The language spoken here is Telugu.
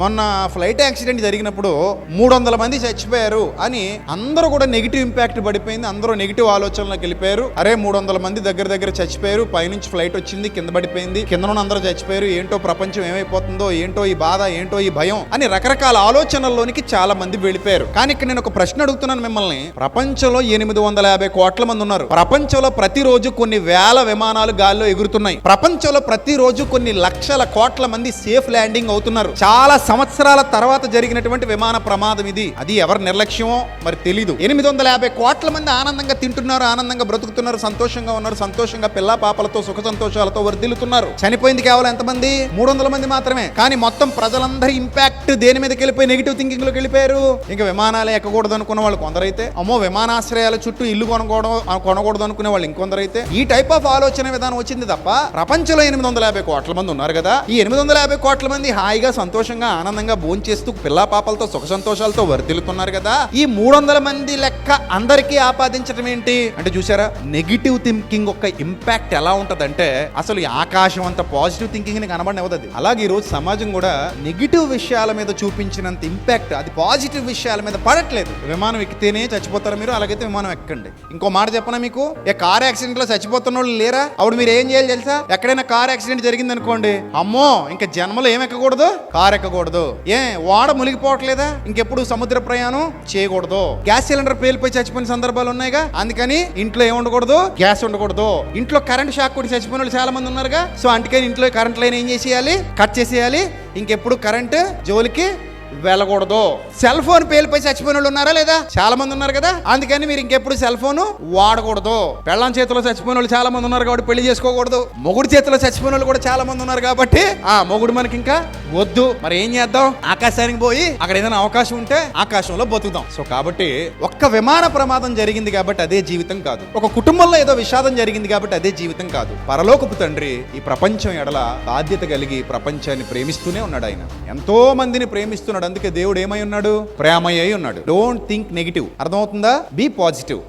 మొన్న ఫ్లైట్ యాక్సిడెంట్ జరిగినప్పుడు మూడు వందల మంది చచ్చిపోయారు అని అందరూ కూడా నెగిటివ్ ఇంపాక్ట్ పడిపోయింది. అందరూ నెగిటివ్ ఆలోచనలకు వెళ్ళిపోయారు. అరే మూడు వందల మంది దగ్గర దగ్గర చచ్చిపోయారు. పైనుంచి ఫ్లైట్ వచ్చింది కింద పడిపోయింది. కింద అందరూ చచ్చిపోయారు. ఏంటో ప్రపంచం ఏమైపోతుందో ఏంటో ఈ బాధ ఏంటో ఈ భయం అని రకరకాల ఆలోచనల్లోనికి చాలా మంది వెళ్ళిపోయారు. కానీ ఇక్కడ నేను ఒక ప్రశ్న అడుగుతున్నాను మిమ్మల్ని. ప్రపంచంలో ఎనిమిది వందల యాభై కోట్ల మంది ఉన్నారు. ప్రపంచంలో ప్రతిరోజు కొన్ని వేల విమానాలు గాల్లో ఎగురుతున్నాయి. ప్రపంచంలో ప్రతిరోజు కొన్ని లక్షల కోట్ల మంది సేఫ్ ల్యాండింగ్ అవుతున్నారు. చాలా సంవత్సరాల తర్వాత జరిగినటువంటి విమాన ప్రమాదం ఇది. అది ఎవరి నిర్లక్ష్యమో మరి తెలీదు. ఎనిమిది వందల యాభై కోట్ల మంది ఆనందంగా తింటున్నారు ఆనందంగా బ్రతుకుతున్నారు సంతోషంగా ఉన్నారు సంతోషంగా పిల్ల పాపలతో సుఖ సంతోషాలతో వర్దిల్లుతున్నారు చనిపోయింది కేవలం ఎంతమంది? మూడు వందల మంది మాత్రమే. కానీ మొత్తం ప్రజలందరి ఇంపాక్ట్ దేని మీదకి వెళ్ళిపోయి నెగిటివ్ థింకింగ్లోకి వెళ్ళిపోయారు? ఇంకా విమానాలు ఎక్కకూడదు అనుకున్న వాళ్ళు కొందరైతే. అమ్మో విమానాశ్రయాల చుట్టూ ఇల్లు కొనకూడదు కొనకూడదు అనుకునే వాళ్ళు ఇంకొందరైతే. ఈ టైప్ ఆఫ్ ఆలోచన విధానం వచ్చింది తప్ప ప్రపంచంలో ఎనిమిది వందల యాభై కోట్ల మంది ఉన్నారు కదా. ఈ ఎనిమిది వందల యాభై కోట్ల మంది హాయిగా సంతోషంగా ఆనందంగా భోంచేస్తూ పిల్లా పాపలతో సుఖ సంతోషాలతో వర్తిల్లుతున్నారు కదా. ఈ మూడు వందల మంది లెక్క అందరికీ ఆపాదించడం ఏంటి? అంటే చూసారా నెగిటివ్ థింకింగ్ యొక్క ఇంపాక్ట్ ఎలా ఉంటదంటే అసలు ఈ ఆకాశం అంత పాజిటివ్ థింకింగ్ని కనబడనివ్వదు అలాగే ఈ రోజు సమాజం కూడా నెగిటివ్ విషయాల మీద చూపించినంత ఇంపాక్ట్ అది పాజిటివ్ విషయాల మీద పడట్లేదు. విమానం ఎక్కితేనే చచ్చిపోతారు మీరు అలాగైతే విమానం ఎక్కండి. ఇంకో మాట చెప్పనా మీకు? ఏ కార్ యాక్సిడెంట్లో చచ్చిపోతున్న వాళ్ళు లేరా? అప్పుడు మీరు ఏం చేయాలి తెలుసా? ఎక్కడైనా కార్ యాక్సిడెంట్ జరిగింది అనుకోండి అమ్మో ఇంకా జన్మలో ఏం ఎక్కకూడదు? కార్ ఎక్కకూడదు. ఏ వాడ మునిగిపోవట్లేదా? ఇంకెప్పుడు సముద్ర ప్రయాణం చేయకూడదు. గ్యాస్ సిలిండర్ పేలిపోయి చచ్చిపోయిన సందర్భాలు ఉన్నాయిగా? అందుకని ఇంట్లో ఏం ఉండకూడదు? గ్యాస్ ఉండకూడదు. ఇంట్లో కరెంట్ షాక్ కొట్టి చచ్చిపోయిన వాళ్ళు చాలా మంది ఉన్నారుగా? సో అందుకని ఇంట్లో కరెంట్ లైన్ ఏం చేసేయాలి? కట్ చేసేయాలి. ఇంకెప్పుడు కరెంట్ జోలికి వెళ్ళకూడదు. సెల్ ఫోన్ పేలిపోయి చచ్చిపోయిన వాళ్ళు ఉన్నారా లేదా? చాలా మంది ఉన్నారు కదా? అందుకని మీరు ఇంకెప్పుడు సెల్ ఫోన్ వాడకూడదు. పెళ్ళాం చేతిలో చచ్చిపోయిన వాళ్ళు చాలా మంది ఉన్నారు కాబట్టి పెళ్ళి చేసుకోకూడదు. మొగుడు చేతిలో చచ్చిపోయిన వాళ్ళు కూడా చాలా మంది ఉన్నారు కాబట్టి ఆ మొగుడు మనకి ఇంకా వద్దు. మరి ఏం చేద్దాం? ఆకాశానికి పోయి అక్కడ ఏదైనా అవకాశం ఉంటే ఆకాశంలో బతుకుదాం. సో కాబట్టి ఒక్క విమాన ప్రమాదం జరిగింది కాబట్టి అదే జీవితం కాదు. ఒక కుటుంబంలో ఏదో విషాదం జరిగింది కాబట్టి అదే జీవితం కాదు. పరలోకపు తండ్రి ఈ ప్రపంచం ఎడల బాధ్యత కలిగి ప్రపంచాన్ని ప్రేమిస్తూనే ఉన్నాడు ఆయన. ఎంతో మందిని ప్రేమిస్తున్నాడు. అందుకే దేవుడు ఏమై ఉన్నాడు? ప్రేమయ్య ఉన్నాడు. డోంట్ థింక్ నెగిటివ్ అర్థమవుతుందా? Be positive